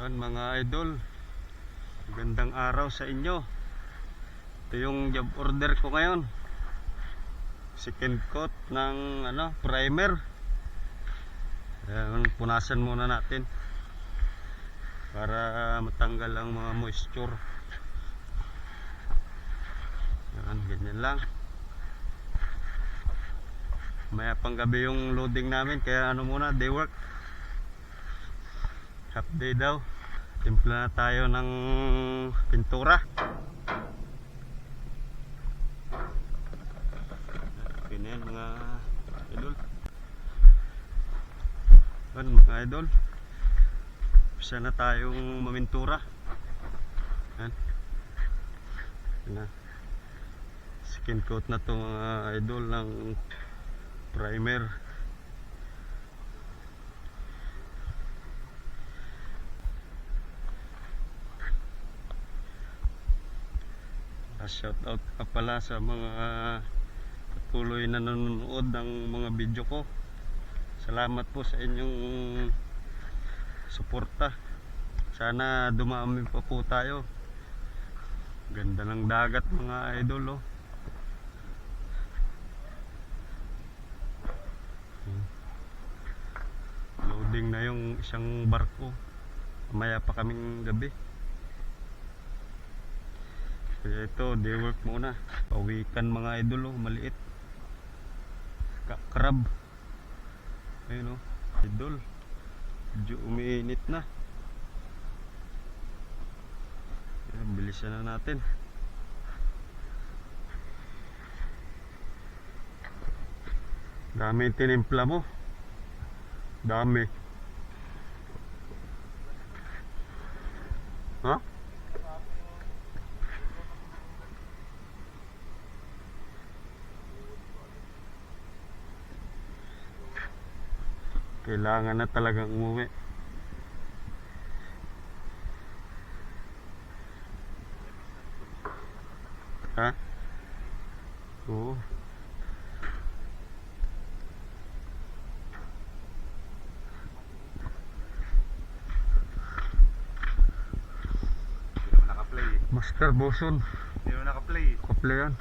Yan mga idol. Magandang araw sa inyo. Ito yung job order ko ngayon. Second coat ng ano, primer. Ayan, punasan muna natin para matanggal ang mga moisture. Yan, ganyan lang. Maya pang yung loading namin kaya ano muna, day work. Half day daw. Timpla na tayo ng pintura. Yan mga idol. Yan mga idol. Isa na tayong mamintura. Yan na. Skin coat na to mga idol ng primer. Shout out ka pala sa mga patuloy na nanonood ng mga video ko. Salamat po sa inyong suporta. Sana dumami pa po tayo. Ganda ng dagat mga idol oh. Loading na yung isang barko. Maya pa kaming gabi kaya ito, day work muna. Pawikan mga idol, oh, maliit. Ka- Crab. Ayun oh, idol. Medyo umiinit na. Ayan, bilisan na natin. Dami tinimpla mo. Dami. Ha? Kailangan na talagang umuwi. Ha? Oo. Hindi naman naka-play eh. Master Boson. Hindi naman naka-play eh. Kaple yan.